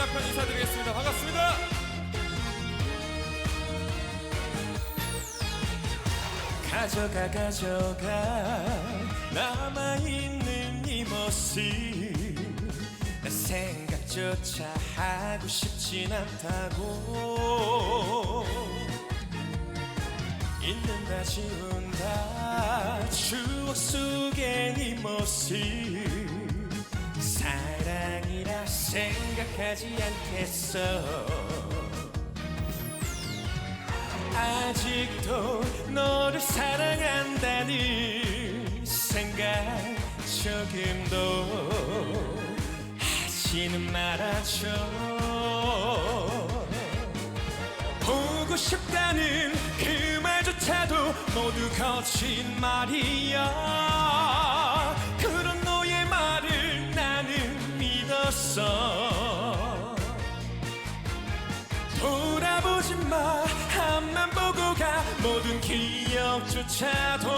이하편 인사드리겠습니다. 반갑습니다. 가져가 가져가 남아있는 이 모습 생각조차 하고 싶진 않다고 있는다 지운다 추억 속의 이 모습 생각하지 않겠어. 아직도 너를 사랑한다는 생각 조금도 하지는 말아줘. 보고 싶다는 그 말조차도 모두 거짓말이야. 그런 너의 말을 나는 믿었어 마 앞만 보고 가. 모든 기억조차도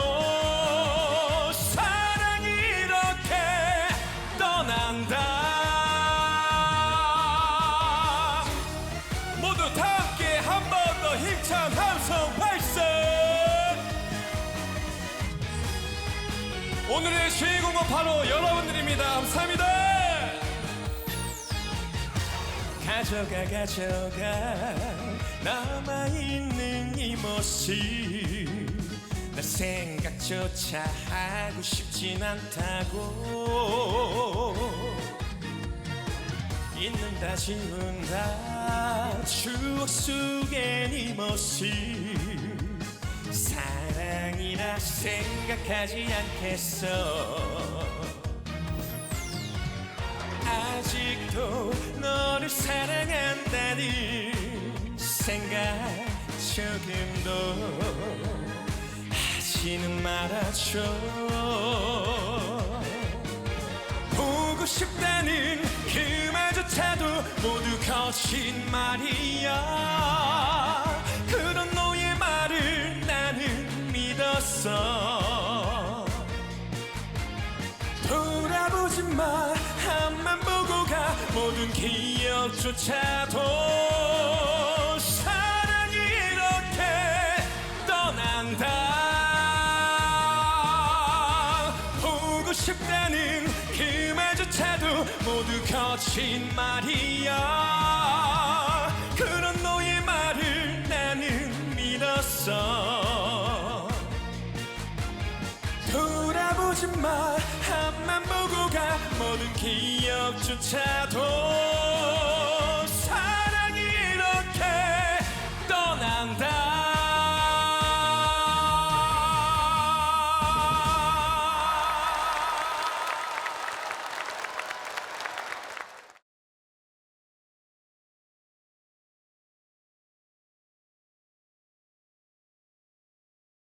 사랑이 이렇게 떠난다. 모두 다 함께 한 번 더 힘찬 함성 발성 오늘의 주인공은 바로 여러분들입니다. 감사합니다 가져가 가져가. 남아있는 이 모습 나 생각조차 하고 싶진 않다고. 잊는다 지운다. 추억 속의 이 모습 사랑이라 생각하지 않겠어. 아직도 너 를 사랑한다는 생각 조금도 하지는 말아줘. 보고 싶다는 그 말조차도 모두 거짓말이야. 그런 너의 말을 나는 믿었어. 돌아보지 마 모든 기억조차도 사랑이 이렇게 떠난다. 보고 싶다는 그 말조차도 모두 거짓말이야. 그런 너의 말을 나는 믿었어. 돌아보지 마 기억조차도